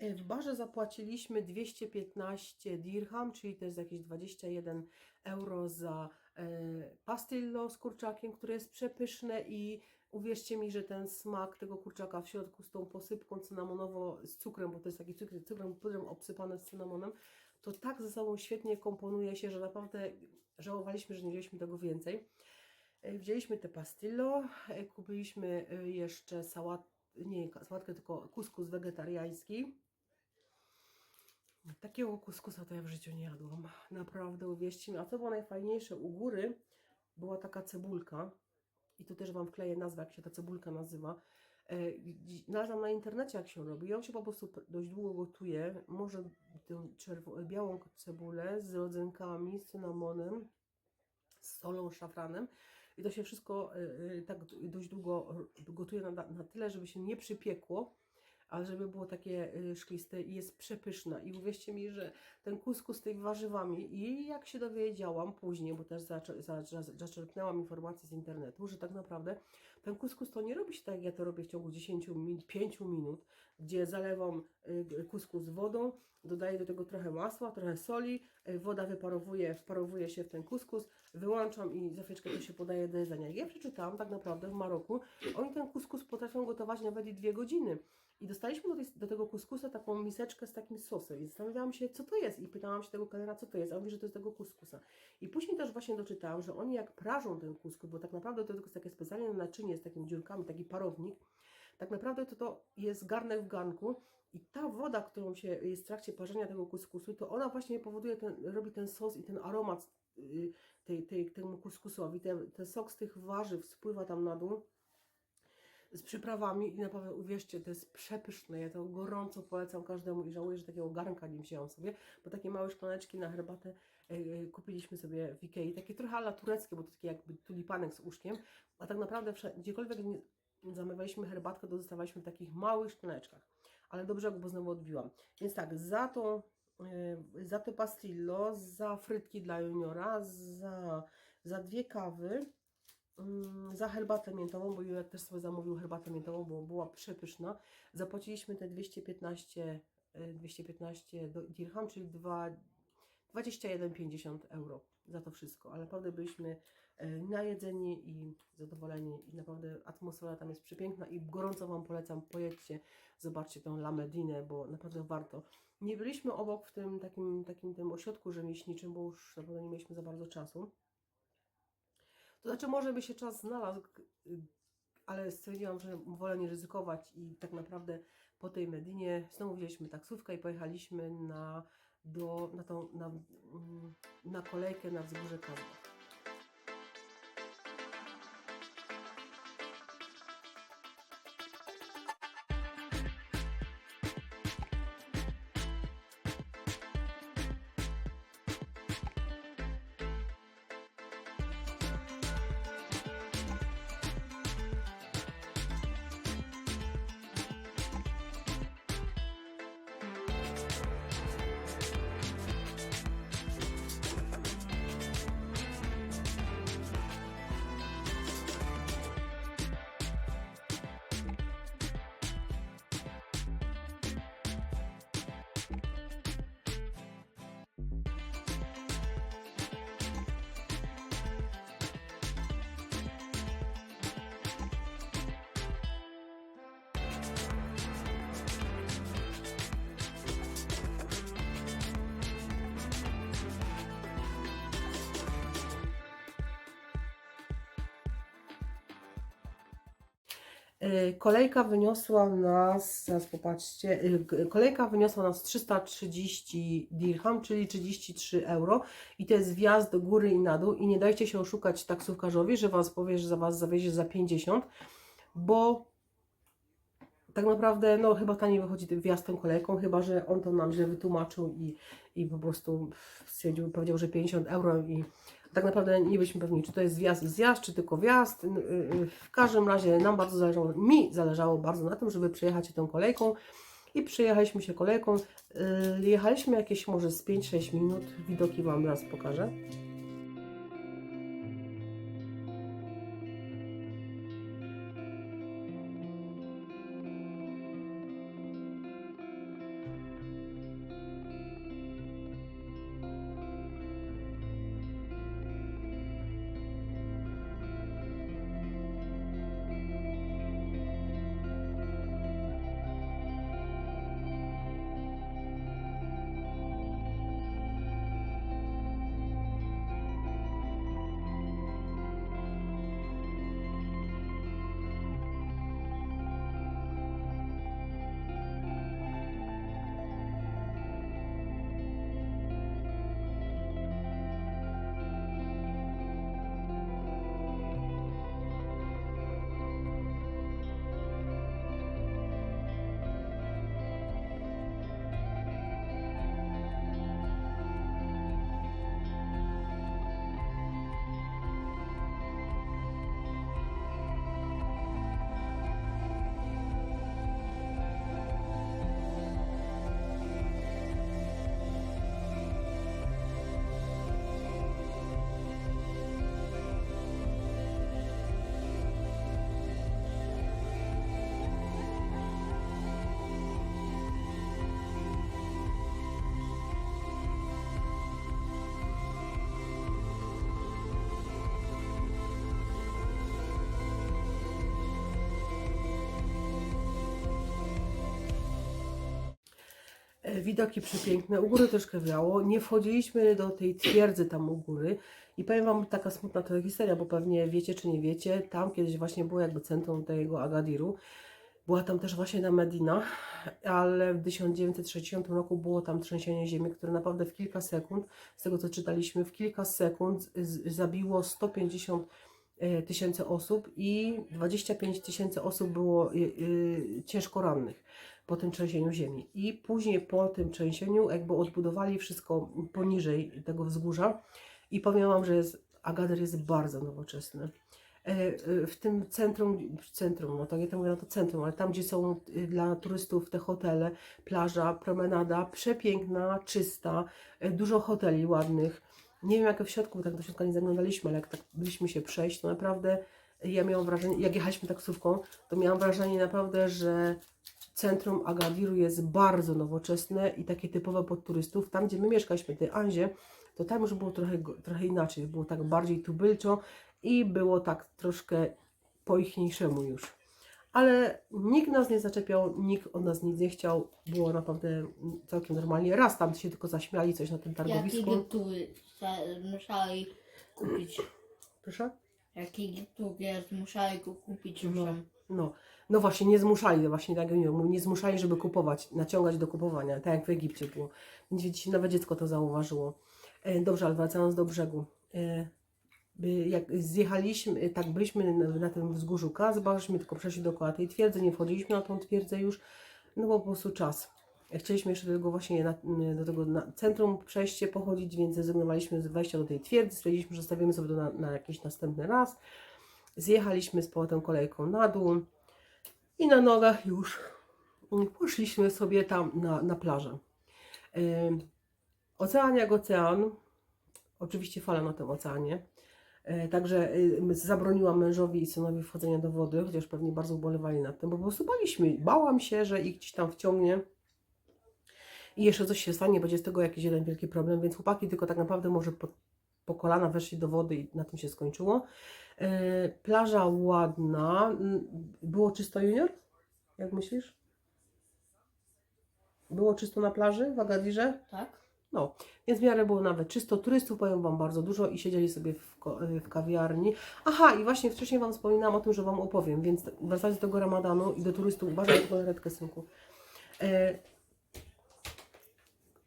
E, W barze zapłaciliśmy 215 dirham, czyli to jest jakieś 21 euro za e, pastillo z kurczakiem, które jest przepyszne i uwierzcie mi, że ten smak tego kurczaka w środku z tą posypką cynamonowo z cukrem, bo to jest taki cukier, cukrem pudrem obsypane z cynamonem, to tak ze sobą świetnie komponuje się, że naprawdę żałowaliśmy, że nie wzięliśmy tego więcej. E, Wzięliśmy te pastillo, kupiliśmy jeszcze sałat, nie sałatkę, tylko kuskus wegetariański. Takiego kuskusa to ja w życiu nie jadłam. Naprawdę, uwierzcie mi. A co było najfajniejsze, u góry była taka cebulka. I tu też Wam wkleję nazwę, jak się ta cebulka nazywa. E, Znalazłam na internecie, jak się robi. Ją się po prostu dość długo gotuje. Może czerwo- białą cebulę z rodzynkami, z cynamonem, z solą, szafranem. I to się wszystko e, e, tak dość długo gotuje na, na tyle, żeby się nie przypiekło, ale żeby było takie e, szkliste i jest przepyszna. I uwierzcie mi, że ten kuskus z tymi warzywami i jak się dowiedziałam później, bo też zaczerpnęłam informacje z internetu, że tak naprawdę ten kuskus to nie robi się tak, jak ja to robię w ciągu 10 minut, 5 minut, gdzie zalewam y, kuskus wodą, dodaję do tego trochę masła, trochę soli, y, woda wyparowuje, wparowuje się w ten kuskus, wyłączam i za chwileczkę to się podaje do jedzenia. Ja przeczytałam tak naprawdę w Maroku, oni ten kuskus potrafią gotować nawet i dwie godziny. I dostaliśmy do, tej, do tego kuskusa taką miseczkę z takim sosem. I zastanawiałam się, co to jest. I pytałam się tego kelnera, co to jest, a on mówi, że to jest tego kuskusa. I później też właśnie doczytałam, że oni jak prażą ten kuskus, bo tak naprawdę to jest takie specjalne naczynie z takimi dziurkami, taki parownik, tak naprawdę to, to jest garnek w garnku. I ta woda, którą się jest w trakcie parzenia tego kuskusu, to ona właśnie powoduje, ten, robi ten sos i ten aromat y, tej, tej, temu kuskusowi. Ten, ten sok z tych warzyw spływa tam na dół z przyprawami i naprawdę uwierzcie, to jest przepyszne. Ja to gorąco polecam każdemu i żałuję, że takiego garnka nie wzięłam sobie, bo takie małe szklaneczki na herbatę e, kupiliśmy sobie w Ikei. Takie trochę ala tureckie, bo to takie jakby tulipanek z uszkiem, a tak naprawdę gdziekolwiek nie zamawialiśmy herbatkę, to dostawaliśmy w takich małych szklaneczkach. Ale do brzegu, bo znowu odbiłam. Więc tak, za to e, za to pastillo, za frytki dla juniora, za, za dwie kawy, za herbatę miętową, bo Jurek też sobie zamówił herbatę miętową, bo była przepyszna. Zapłaciliśmy te 215, e, 215 do- dirham, czyli dwa- 21,50 euro za to wszystko. Ale naprawdę byliśmy e, najedzeni i zadowoleni i naprawdę atmosfera tam jest przepiękna i gorąco Wam polecam, pojedźcie, zobaczcie tą La Medinę, bo naprawdę warto. Nie byliśmy obok w tym takim, takim tym ośrodku rzemieślniczym, bo już naprawdę nie mieliśmy za bardzo czasu. To znaczy, może by się czas znalazł, ale stwierdziłam, że wolę nie ryzykować i tak naprawdę po tej Medinie znowu wzięliśmy taksówkę i pojechaliśmy na, do, na, tą, na, mm, na kolejkę na wzgórze Kazba. Kolejka wyniosła nas, zaraz popatrzcie, y, kolejka wyniosła nas 330 dirham, czyli 33 euro. I to jest wjazd do góry i na dół. I nie dajcie się oszukać taksówkarzowi, że Was powie, że za Was zawiezie za 50, bo tak naprawdę, no chyba taniej wychodzi ten wjazd tą kolejką, chyba, że on to nam źle wytłumaczył i, i po prostu stwierdził, powiedział, że 50 euro i tak naprawdę nie byliśmy pewni, czy to jest wjazd zjazd, czy tylko wjazd. Y, y, W każdym razie nam bardzo zależało, mi zależało bardzo na tym, żeby przejechać się tą kolejką i przejechaliśmy się kolejką. Y, Jechaliśmy jakieś może z 5-6 minut, widoki Wam raz pokażę. Widoki przepiękne, u góry troszkę wiało. Nie wchodziliśmy do tej twierdzy tam u góry. I powiem Wam taka smutna to historia, bo pewnie wiecie czy nie wiecie, tam kiedyś właśnie było jakby centrum tego Agadiru. Była tam też właśnie na Medina, ale w 1960 roku było tam trzęsienie ziemi, które naprawdę w kilka sekund, z tego co czytaliśmy, w kilka sekund zabiło 150 e, tysięcy osób i 25 tysięcy osób było y, ciężko rannych po tym trzęsieniu ziemi. I później po tym trzęsieniu jakby odbudowali wszystko poniżej tego wzgórza i powiem Wam, że jest, Agadir jest bardzo nowoczesny. E, e, W tym centrum, centrum, no tak ja to mówię, no to centrum, ale tam gdzie są y, dla turystów te hotele, plaża, promenada, przepiękna, czysta, e, dużo hoteli ładnych. Nie wiem jak w środku, tak do środka nie zaglądaliśmy, ale jak tak byliśmy się przejść, to naprawdę ja miałam wrażenie, jak jechaliśmy taksówką, to miałam wrażenie naprawdę, że centrum Agadiru jest bardzo nowoczesne i takie typowe pod turystów. Tam, gdzie my mieszkaliśmy, w tej Anzie, to tam już było trochę, trochę inaczej. Było tak bardziej tubylczo i było tak troszkę po ichniejszemu już. Ale nikt nas nie zaczepiał, nikt od nas nic nie chciał. Było naprawdę całkiem normalnie. Raz tam się tylko zaśmiali coś na tym targowisku. Jakiego tu musieli kupić? Proszę? Jest, musieli go kupić. No. No, no właśnie, nie zmuszali, właśnie tak jak mówię, nie zmuszali, żeby kupować, naciągać do kupowania, tak jak w Egipcie było. Widzicie, nawet dziecko to zauważyło. E, dobrze, ale wracając do brzegu. E, jak zjechaliśmy, e, tak byliśmy na, tym wzgórzu Kazba, żeśmy tylko przeszli dookoła tej twierdzy, nie wchodziliśmy na tą twierdzę już, no bo po prostu czas. Chcieliśmy jeszcze do tego właśnie na, do tego centrum przejście pochodzić, więc zrezygnowaliśmy z wejścia do tej twierdzy, stwierdziliśmy, że zostawimy sobie to na, na jakiś następny raz. Zjechaliśmy z powrotem kolejką na dół i na nogach już poszliśmy sobie tam na, na plażę. Ocean jak ocean, oczywiście fala na tym oceanie. E, Także zabroniłam mężowi i synowi wchodzenia do wody, chociaż pewnie bardzo ubolewali nad tym, bo po prostu baliśmy. Bałam się, że ich gdzieś tam wciągnie i jeszcze coś się stanie, będzie z tego jakiś jeden wielki problem, więc chłopaki tylko tak naprawdę może po, po kolana weszli do wody i na tym się skończyło. E, Plaża ładna. Mm, Było czysto junior? Jak myślisz? Było czysto na plaży w Agadirze? Tak? No, więc w miarę było nawet czysto. Turystów powiem Wam bardzo dużo i siedzieli sobie w, ko- w kawiarni. Aha, i właśnie wcześniej Wam wspominałam o tym, że Wam opowiem, więc wracając do tego ramadanu i do turystów, uważaj na redkę, synku. E,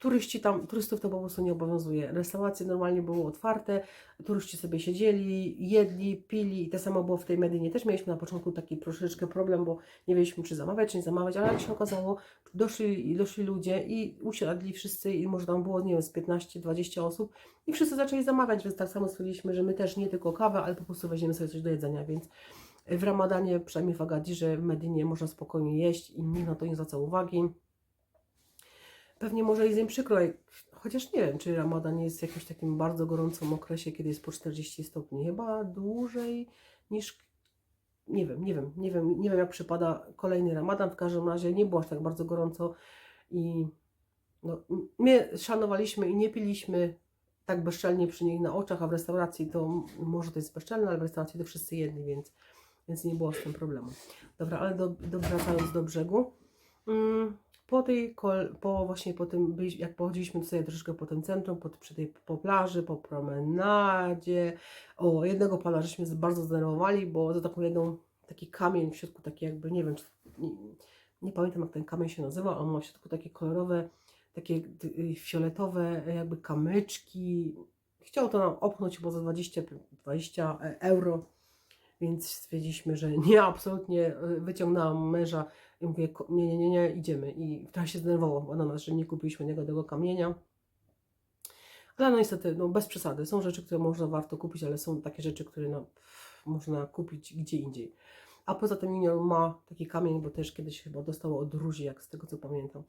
turyści tam, turystów to po prostu nie obowiązuje. Restauracje normalnie były otwarte, turyści sobie siedzieli, jedli, pili i to samo było w tej Medynie. Też mieliśmy na początku taki troszeczkę problem, bo nie wiedzieliśmy czy zamawiać, czy nie zamawiać, ale jak się okazało, doszli, doszli ludzie i usiadli wszyscy i może tam było, nie wiem, z 15-20 osób i wszyscy zaczęli zamawiać, więc tak samo stwierdziliśmy, że my też nie tylko kawę, ale po prostu weźmiemy sobie coś do jedzenia, więc w Ramadanie, przynajmniej w Agadirze, w Medinie można spokojnie jeść i nikt na to nie zwraca uwagi. Pewnie może jest im przykro, chociaż nie wiem, czy Ramadan jest w jakimś takim bardzo gorącym okresie, kiedy jest po 40 stopni. Chyba dłużej niż. Nie wiem, nie wiem, nie wiem, nie wiem jak przypada kolejny Ramadan. W każdym razie nie było aż tak bardzo gorąco i no, my szanowaliśmy i nie piliśmy tak bezczelnie przy nich na oczach, a w restauracji to może to jest bezczelne, ale w restauracji to wszyscy jedli, więc, więc nie było z tym problemu. Dobra, ale do, do, wracając do brzegu. Mm, po tej, po właśnie po tym, jak pochodziliśmy sobie troszeczkę po tym centrum, po, przy tej, po plaży, po promenadzie, o, jednego pana żeśmy bardzo zdenerwowali, bo za taką jedną, taki kamień w środku, taki jakby, nie wiem, nie, nie pamiętam jak ten kamień się nazywa, on ma w środku takie kolorowe, takie y, fioletowe jakby kamyczki. Chciał to nam opchnąć chyba za 20, 20 euro, więc stwierdziliśmy, że nie, absolutnie y, wyciągnęłam męża i mówię, "Ko- nie, nie, nie, nie, idziemy. I trochę się zdenerwował na nas, że nie kupiliśmy niego tego kamienia. Ale no niestety, no bez przesady. Są rzeczy, które można warto kupić, ale są takie rzeczy, które no, można kupić gdzie indziej. A poza tym Junior ma taki kamień, bo też kiedyś chyba dostał od Róży, jak z tego co pamiętam.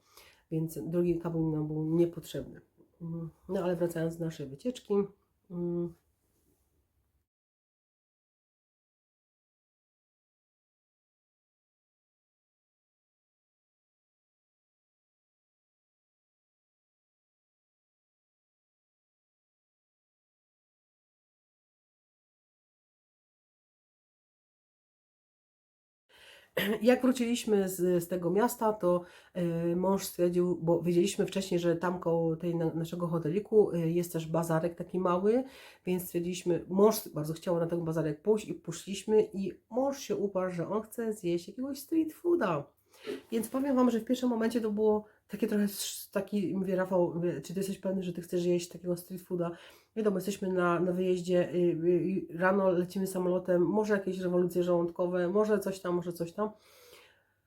Więc drugi kamień był niepotrzebny. Mm, No ale wracając do naszej wycieczki. Jak wróciliśmy z, z tego miasta, to e, mąż stwierdził, bo wiedzieliśmy wcześniej, że tam koło tej na, naszego hoteliku e, jest też bazarek taki mały, więc stwierdziliśmy, mąż bardzo chciał na ten bazarek pójść i poszliśmy i mąż się uparł, że on chce zjeść jakiegoś street fooda. Więc powiem Wam, że w pierwszym momencie to było takie trochę taki, mówię Rafał, czy Ty jesteś pewny, że Ty chcesz jeść takiego street fooda? Wiadomo, jesteśmy na, na wyjeździe, y, y, y, rano lecimy samolotem, może jakieś rewolucje żołądkowe, może coś tam, może coś tam,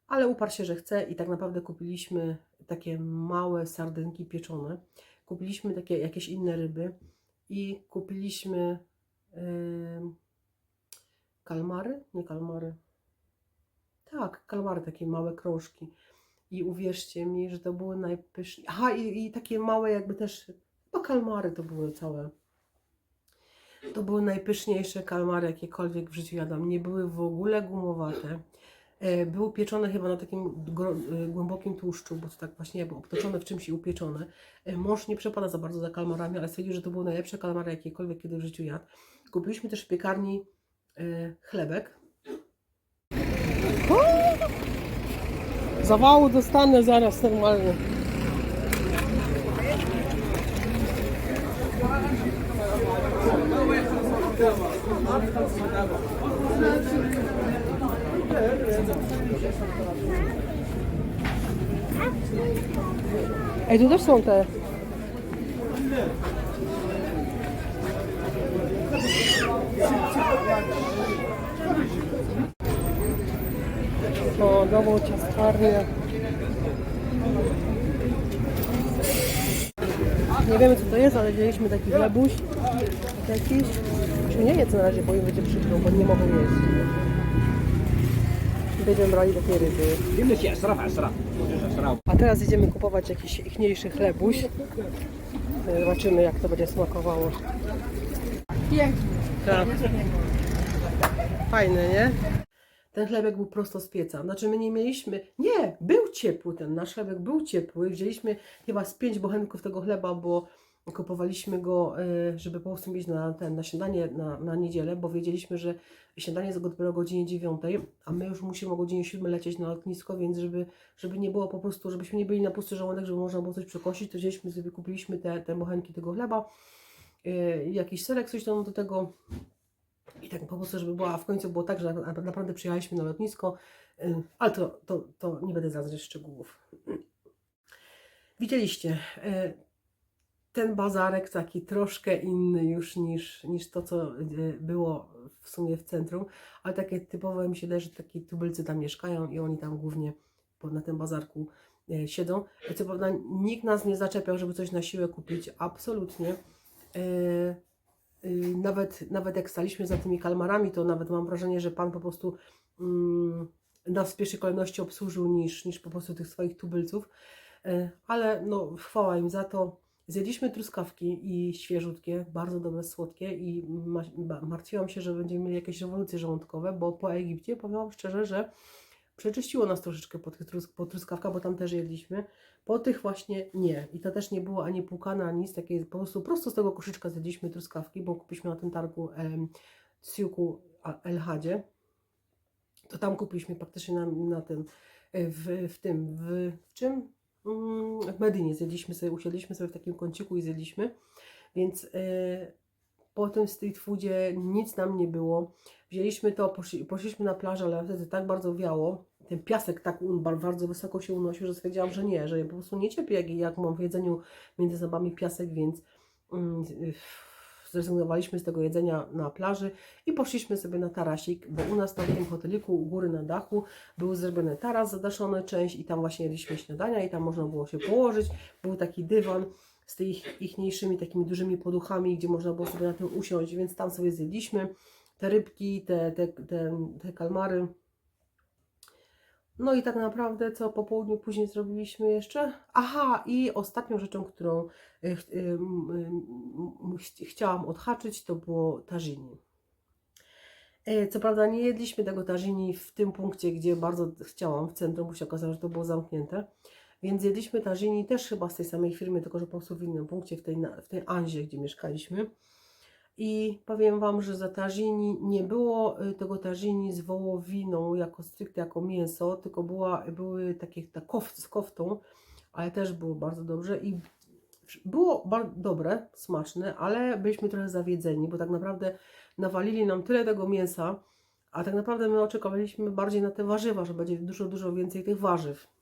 ale uparł się, że chce i tak naprawdę kupiliśmy takie małe sardynki pieczone, kupiliśmy takie jakieś inne ryby i kupiliśmy ym, kalmary, nie kalmary, tak, kalmary, takie małe krążki. I uwierzcie mi, że to były najpyszniejsze. Aha, i, i takie małe, jakby też. Chyba kalmary to były całe. To były najpyszniejsze kalmary, jakiekolwiek w życiu jadłam. Nie były w ogóle gumowate. E, Były pieczone chyba na takim e, głębokim tłuszczu, bo to tak właśnie jakby obtoczone w czymś i upieczone. E, Mąż nie przepada za bardzo za kalmarami, ale stwierdził, że to były najlepsze kalmary, jakiekolwiek kiedy w życiu jadł. Kupiliśmy też w piekarni chlebek. Zawału dostanę zaraz normalnie. Ej, tu też są te. po nową. Nie wiemy co to jest, ale wzięliśmy taki lebuś jakiś. Czy nie wie co na razie, bo im będzie przykro, bo nie mogą jeść. Będziemy brali takie ryby. A teraz idziemy kupować jakiś ichniejszy chlebuś. Zobaczymy jak to będzie smakowało. Pięknie. Tak. Fajne, nie? Ten chlebek był prosto z pieca. Znaczy my nie mieliśmy... Nie, był ciepły ten nasz chlebek, był ciepły. Wzięliśmy chyba z pięć bochenków tego chleba, bo kupowaliśmy go, e, żeby po prostu mieć na, ten, na śniadanie na, na niedzielę, bo wiedzieliśmy, że śniadanie jest dopiero o godzinie 9, a my już musimy o godzinie 7 lecieć na lotnisko, więc żeby, żeby nie było po prostu, żebyśmy nie byli na pusty żołądek, żeby można było coś przekosić, to wzięliśmy sobie, kupiliśmy te, te bochenki tego chleba, e, jakiś serek, coś tam do tego i tak po prostu, żeby była, a w końcu było tak, że na- na- naprawdę przyjechaliśmy na lotnisko, y, ale to, to, to nie będę zdradzać szczegółów. Widzieliście, y, ten bazarek taki troszkę inny już niż, niż to, co y, było w sumie w centrum, ale takie typowe mi się wydaje, że taki tubylcy tam mieszkają i oni tam głównie na tym bazarku siedzą. Co prawda nikt nas nie zaczepiał, żeby coś na siłę kupić, absolutnie. Y, nawet, nawet jak staliśmy za tymi kalmarami, to nawet mam wrażenie, że Pan po prostu mm, nas w pierwszej kolejności obsłużył niż, niż po prostu tych swoich tubylców. Y, ale no, chwała im za to. Zjedliśmy truskawki i świeżutkie, bardzo dobre, słodkie i ma, martwiłam się, że będziemy mieli jakieś rewolucje żołądkowe, bo po Egipcie powiem szczerze, że przeczyściło nas troszeczkę po, tych truskawkach, bo tam też jedliśmy. Po tych właśnie nie. I to też nie było ani płukane, ani nic. Takie po prostu prosto z tego koszyczka zjedliśmy truskawki, bo kupiliśmy na tym targu em, Siuku a- El Hadzie. To tam kupiliśmy praktycznie na, na tym, e, w, w tym, w, w czym? Mm, W Medinie zjedliśmy sobie, usiedliśmy sobie w takim kąciku i zjedliśmy. Więc e, po tym street foodzie nic nam nie było. Wzięliśmy to, poszli, poszliśmy na plażę, ale wtedy tak bardzo wiało, ten piasek tak bardzo wysoko się unosił, że stwierdziłam, że nie, że po prostu nie cierpię, jak, jak mam w jedzeniu między zębami piasek, więc mm, zrezygnowaliśmy z tego jedzenia na plaży i poszliśmy sobie na tarasik, bo u nas tam w tym hoteliku u góry na dachu był zrobiony taras zadaszony część i tam właśnie jedliśmy śniadania i tam można było się położyć. Był taki dywan z tymi ich, ichniejszymi takimi dużymi poduchami, gdzie można było sobie na tym usiąść, więc tam sobie zjedliśmy te rybki, te, te, te, te kalmary. No i tak naprawdę, co po południu później zrobiliśmy jeszcze? Aha, i ostatnią rzeczą, którą y, y, ch- chciałam odhaczyć, to było tagini. E, Co prawda nie jedliśmy tego tagini w tym punkcie, gdzie bardzo chciałam, w centrum, bo się okazało, że to było zamknięte. Więc jedliśmy tagini też chyba z tej samej firmy, tylko że po prostu w innym punkcie, w tej, w tej Anzie, gdzie mieszkaliśmy. I powiem Wam, że za tagini nie było y, tego tagini z wołowiną jako stricte jako mięso, tylko była, były takie ta kof, z koftą, ale też było bardzo dobrze i było bardzo dobre, smaczne, ale byliśmy trochę zawiedzeni, bo tak naprawdę nawalili nam tyle tego mięsa, a tak naprawdę my oczekiwaliśmy bardziej na te warzywa, że będzie dużo, dużo więcej tych warzyw.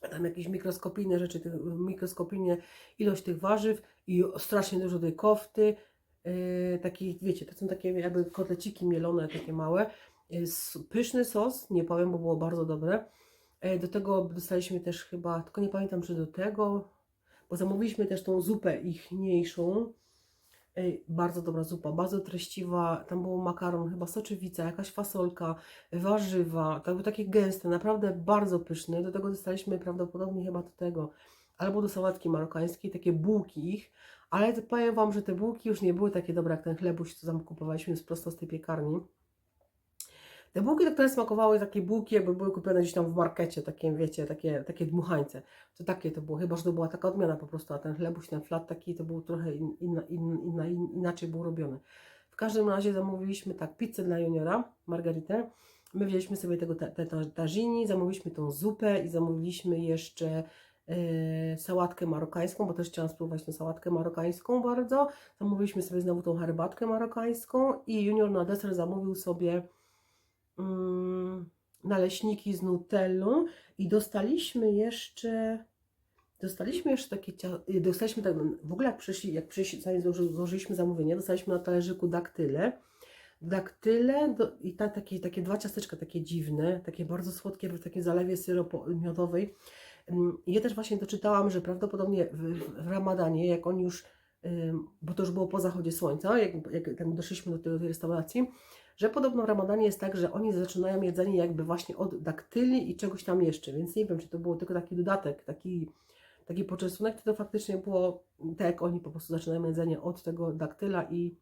Tam jakieś mikroskopijne rzeczy, tych, mikroskopijnie ilość tych warzyw i strasznie dużo tej kofty. Yy, takich, wiecie, to są takie jakby kotleciki mielone, takie małe. Yy, pyszny sos, nie powiem, bo było bardzo dobre. Yy, do tego dostaliśmy też chyba, tylko nie pamiętam, czy do tego, bo zamówiliśmy też tą zupę ichniejszą. Ej, bardzo dobra zupa, bardzo treściwa. Tam był makaron, chyba soczewica, jakaś fasolka, warzywa, tak, takie gęste, naprawdę bardzo pyszne. Do tego dostaliśmy prawdopodobnie chyba do tego, albo do sałatki marokańskiej, takie bułki ich, ale to powiem Wam, że te bułki już nie były takie dobre jak ten chlebuś, co tam kupowaliśmy prosto z tej piekarni. Te bułki, tak które smakowały, takie bułki, jakby były kupione gdzieś tam w markecie, takie, wiecie, takie, takie dmuchańce. To takie to było, chyba, że to była taka odmiana po prostu, a ten chlebuś, ten flat taki, to był trochę in, in, inna, in, inaczej był robiony. W każdym razie zamówiliśmy tak pizzę dla juniora, margaritę. My wzięliśmy sobie tego te, ta, tagini, zamówiliśmy tą zupę i zamówiliśmy jeszcze e, sałatkę marokańską, bo też chciałam spróbować tą sałatkę marokańską bardzo. Zamówiliśmy sobie znowu tą herbatkę marokańską i junior na deser zamówił sobie naleśniki z nutellą i dostaliśmy jeszcze dostaliśmy jeszcze takie y, dostaliśmy tak, w ogóle jak przyszli, jak przyszli, zanim złoży- złożyliśmy zamówienie, dostaliśmy na talerzyku daktyle daktyle do, i ta, takie, takie dwa ciasteczka takie dziwne, takie bardzo słodkie w takiej zalewie syropo miodowej. I ja też właśnie doczytałam, że prawdopodobnie w, w, Ramadanie, jak oni już, bo to już było po zachodzie słońca, jak, jak tam doszliśmy do tej restauracji, że podobno w Ramadanie jest tak, że oni zaczynają jedzenie jakby właśnie od daktyli i czegoś tam jeszcze, więc nie wiem, czy to było tylko taki dodatek, taki, taki poczęstunek, czy to faktycznie było tak, jak oni po prostu zaczynają jedzenie od tego daktyla i,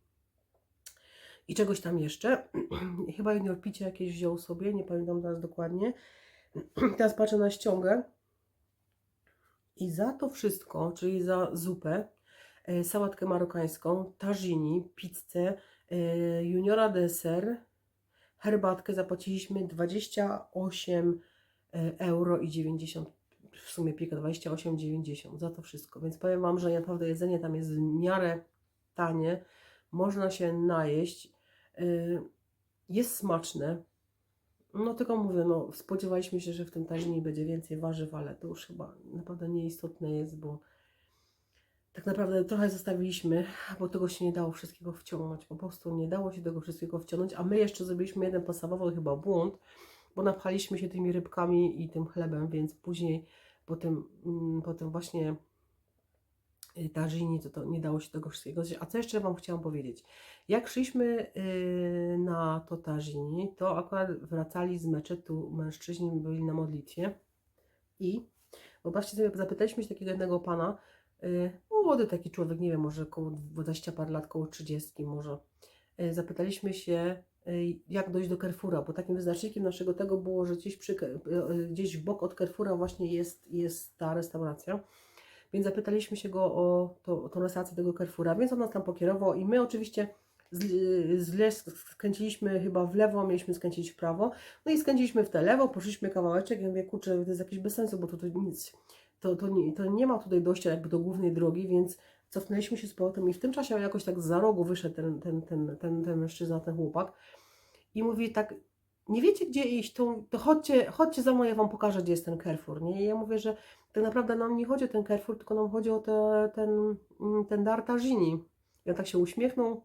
i czegoś tam jeszcze. Chyba junior picie jakieś wziął sobie, nie pamiętam teraz dokładnie. Teraz patrzę na ściągę i za to wszystko, czyli za zupę, e, sałatkę marokańską, tagini, pizzę, juniora deser, herbatkę zapłaciliśmy 28 e, euro i 90 w sumie pika 28,90 za to wszystko. Więc powiem Wam, że naprawdę jedzenie tam jest w miarę tanie, można się najeść, y, jest smaczne. No tylko mówię, no spodziewaliśmy się, że w tym tażynie będzie więcej warzyw, ale to już chyba naprawdę nieistotne jest, bo tak naprawdę trochę zostawiliśmy, bo tego się nie dało wszystkiego wciągnąć. Po prostu nie dało się tego wszystkiego wciągnąć, a my jeszcze zrobiliśmy jeden podstawowy chyba błąd, bo napchaliśmy się tymi rybkami i tym chlebem, więc później po tym, mm, po tym właśnie y, tagini, to, to nie dało się tego wszystkiego zjeść. A co jeszcze Wam chciałam powiedzieć? Jak szliśmy y, na to tagini, to akurat wracali z meczetu mężczyźni, byli na modlitwie i wyobraźcie sobie, zapytaliśmy się takiego jednego pana, młody taki człowiek, nie wiem, może około 20 par lat, około 30 może, y, zapytaliśmy się, y, jak dojść do Carrefoura, bo takim wyznacznikiem naszego tego było, że gdzieś, przy, y, gdzieś w bok od Carrefoura właśnie jest, jest ta restauracja. Więc zapytaliśmy się go o, to, o tą restaurację tego Carrefoura, więc on nas tam pokierował i my oczywiście z- skręciliśmy chyba w lewo, mieliśmy skręcić w prawo, no i skręciliśmy w te lewo, poszliśmy kawałeczek ja mówię, kurczę, to jest jakieś bez sensu, bo to nic, to, to, nie, to nie ma tutaj dojścia jakby do głównej drogi, więc cofnęliśmy się z powrotem i w tym czasie jakoś tak za rogu wyszedł ten, ten, ten, ten, ten mężczyzna, ten chłopak i mówi tak, nie wiecie gdzie iść, to, to chodźcie, chodźcie za mną, ja wam pokażę gdzie jest ten Carrefour, nie? I ja mówię, że tak naprawdę nam nie chodzi o ten Carrefour, tylko nam chodzi o te, ten, mm, ten dar Tagini. I on tak się uśmiechnął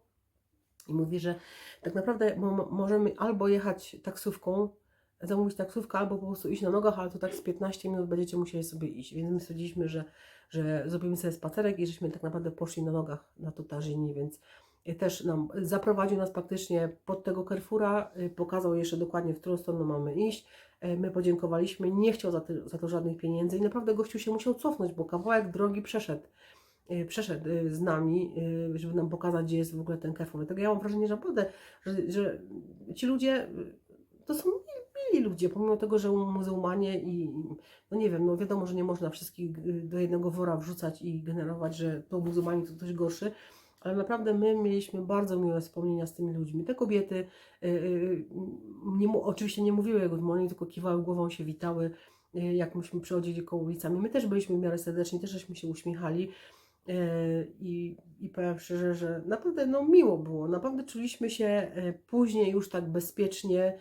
i mówi, że tak naprawdę mo- możemy albo jechać taksówką, zamówić taksówkę, albo po prostu iść na nogach, ale to tak z 15 minut będziecie musieli sobie iść. Więc my stwierdziliśmy, że, że zrobimy sobie spacerek i żeśmy tak naprawdę poszli na nogach na to Tagini, więc y, też nam zaprowadził nas praktycznie pod tego Carrefoura, y, pokazał jeszcze dokładnie, w którą stronę mamy iść. Y, My podziękowaliśmy, nie chciał za, ty, za to żadnych pieniędzy i naprawdę gościu się musiał cofnąć, bo kawałek drogi przeszedł przeszedł z nami, żeby nam pokazać, gdzie jest w ogóle ten Carrefour. Dlatego ja mam wrażenie, że naprawdę, że, że ci ludzie to są ludzie, pomimo tego, że muzułmanie i no nie wiem, no wiadomo, że nie można wszystkich y, do jednego wora wrzucać i generować, że to muzułmanie to ktoś gorszy, Ale naprawdę my mieliśmy bardzo miłe wspomnienia z tymi ludźmi. Te kobiety y, y, nie, oczywiście nie mówiły good morning, tylko kiwały głową, się witały, jak myśmy przechodzili koło ulicami. My też byliśmy w miarę serdeczni, też żeśmy się uśmiechali. I, I powiem szczerze, że naprawdę no, miło było. Naprawdę czuliśmy się później już tak bezpiecznie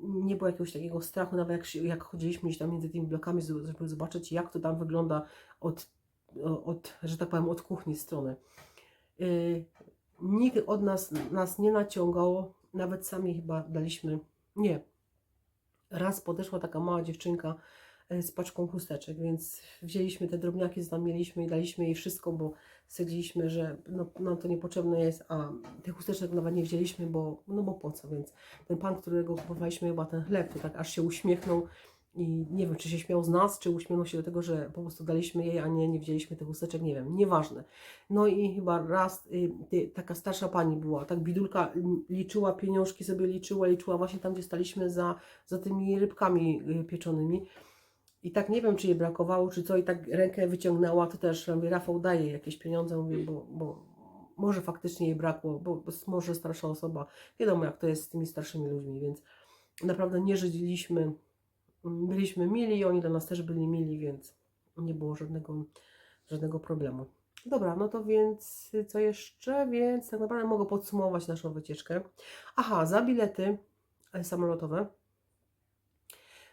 nie było jakiegoś takiego strachu, nawet jak, jak chodziliśmy gdzieś tam między tymi blokami, żeby zobaczyć, jak to tam wygląda od, od że tak powiem, od kuchni strony. Y, Nikt od nas nas nie naciągał, nawet sami chyba daliśmy. Nie. Raz podeszła taka mała dziewczynka e, z paczką chusteczek, więc wzięliśmy te drobniaki, co tam mieliśmy i daliśmy jej wszystko, bo stwierdziliśmy, że no, nam to niepotrzebne jest, a tych chusteczek nawet nie wzięliśmy, bo, no bo po co, więc ten pan, którego kupowaliśmy chyba ten chleb, to tak aż się uśmiechnął i nie wiem, czy się śmiał z nas, czy uśmiechnął się do tego, że po prostu daliśmy jej, a nie, nie wzięliśmy tych chusteczek, nie wiem, nieważne. No i chyba raz y, taka starsza pani była, tak bidulka y, liczyła pieniążki, sobie liczyła, liczyła właśnie tam, gdzie staliśmy za, za tymi rybkami y, pieczonymi. I tak nie wiem, czy jej brakowało, czy co, i tak rękę wyciągnęła, to też mówię, Rafał daje jakieś pieniądze, mówię, bo, bo może faktycznie jej brakło, bo, bo może starsza osoba, wiadomo jak to jest z tymi starszymi ludźmi, więc naprawdę nie żydziliśmy, byliśmy mili, oni dla nas też byli mili, więc nie było żadnego, żadnego problemu. Dobra, no to więc co jeszcze? Więc tak naprawdę mogę podsumować naszą wycieczkę. Aha, za bilety e, samolotowe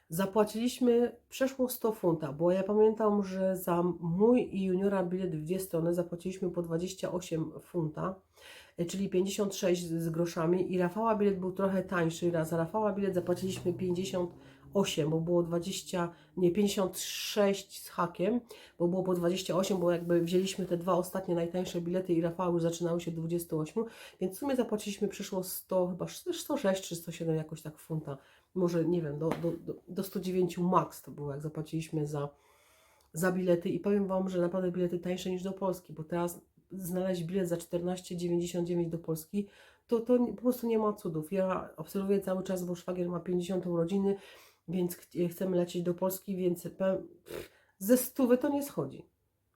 zapłaciliśmy przeszło 100 funta, bo ja pamiętam, że za mój i juniora bilet w dwie strony zapłaciliśmy po 28 funta, e, czyli 56 z groszami i Rafała bilet był trochę tańszy, za Rafała bilet zapłaciliśmy 58, bo było 20, nie 56 z hakiem, bo było po 28, bo jakby wzięliśmy te dwa ostatnie najtańsze bilety i Rafał już zaczynały się od 28, więc w sumie zapłaciliśmy przeszło 100, chyba 106 czy 107 jakoś tak funta, może nie wiem, do, do, do, do 109 max to było jak zapłaciliśmy za, za bilety i powiem Wam, że naprawdę bilety tańsze niż do Polski, bo teraz znaleźć bilet za 14,99 do Polski, to, to po prostu nie ma cudów. Ja obserwuję cały czas, bo szwagier ma 50 urodziny, więc ch- chcemy lecieć do Polski, więc pe- ze stówy to nie schodzi.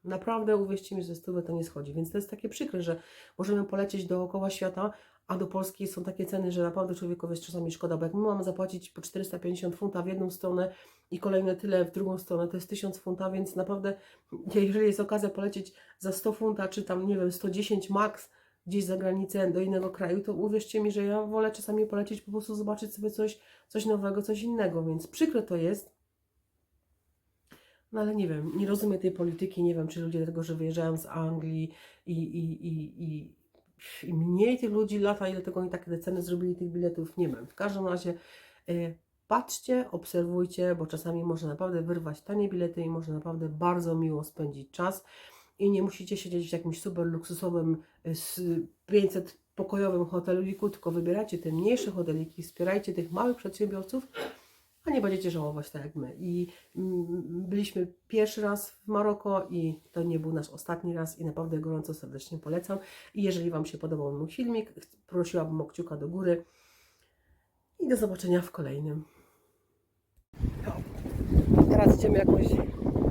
Naprawdę uwierzcie mi, że ze stówy to nie schodzi. Więc to jest takie przykre, że możemy polecieć dookoła świata, a do Polski są takie ceny, że naprawdę człowiekowi jest czasami szkoda, bo jak my mamy zapłacić po 450 funta w jedną stronę i kolejne tyle w drugą stronę, to jest 1000 funta, więc naprawdę jeżeli jest okazja polecieć za 100 funta, czy tam nie wiem, 110 max gdzieś za granicę do innego kraju, to uwierzcie mi, że ja wolę czasami polecieć po prostu zobaczyć sobie coś, coś nowego, coś innego, więc przykre to jest. No ale nie wiem, nie rozumiem tej polityki, nie wiem, czy ludzie dlatego, że wyjeżdżają z Anglii i, i, i, i, i mniej tych ludzi lata, ile tego oni takie ceny zrobili tych biletów, nie wiem. W każdym razie y, patrzcie, obserwujcie, bo czasami można naprawdę wyrwać tanie bilety i można naprawdę bardzo miło spędzić czas i nie musicie siedzieć w jakimś super luksusowym y, z 500 pokojowym hoteliku, tylko wybierajcie te mniejsze hoteliki, wspierajcie tych małych przedsiębiorców, a nie będziecie żałować tak jak my. I mm, byliśmy pierwszy raz w Maroko i to nie był nasz ostatni raz i naprawdę gorąco serdecznie polecam. I jeżeli Wam się podobał mój filmik, prosiłabym o kciuka do góry i do zobaczenia w kolejnym. Teraz idziemy jakoś,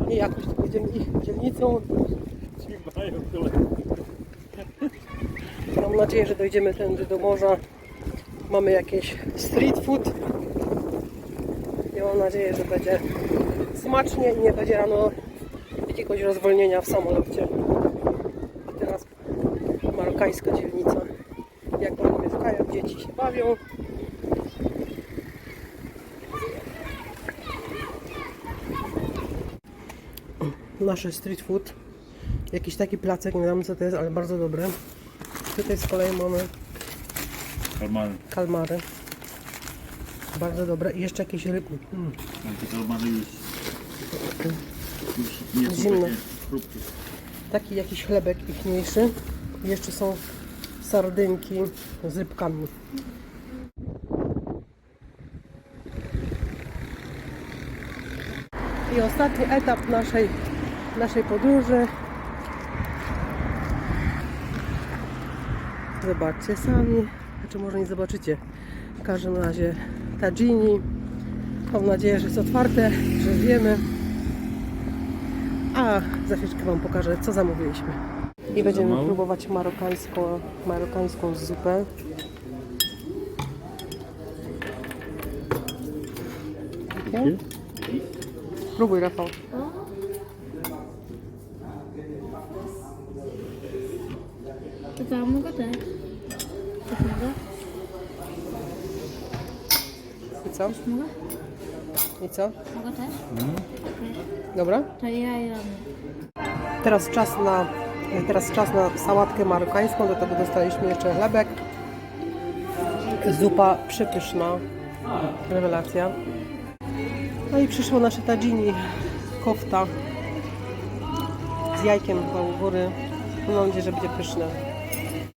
nie jakoś, tylko dzielnicą. Mam nadzieję, że dojdziemy tędy do morza. Mamy jakieś street food. I mam nadzieję, że będzie smacznie i nie będzie rano jakiegoś rozwolnienia w samolocie. A teraz marokańska dzielnica. Jak oni mieszkają, dzieci się bawią. Nasze street food. Jakiś taki placek, nie wiem co to jest, ale bardzo dobry. Tutaj z kolei mamy Kalmary. kalmary. Bardzo dobre. I jeszcze jakieś ryby. Mm. Ale te kalmary już, już nie są Zimne. takie chrupkie. Taki jakiś chlebek ichniejszy. I jeszcze są sardynki z rybkami. I ostatni etap naszej, naszej podróży. Zobaczcie sami. Znaczy może nie zobaczycie. W każdym razie Tadżini. Mam nadzieję, że jest otwarte, że wiemy. A za chwileczkę Wam pokażę, co zamówiliśmy. I będziemy próbować marokańską, marokańską zupę. Takie? Próbuj, Rafał. To mogę. Też mogę? I co? Mogę? I co? Mogę też? Dobra? To ja. Teraz czas na, teraz czas na sałatkę marokańską, do tego dostaliśmy jeszcze chlebek. Zupa przepyszna, rewelacja. No i przyszło nasze tadzini, kofta z jajkiem u góry. Mam nadzieję, że będzie pyszne.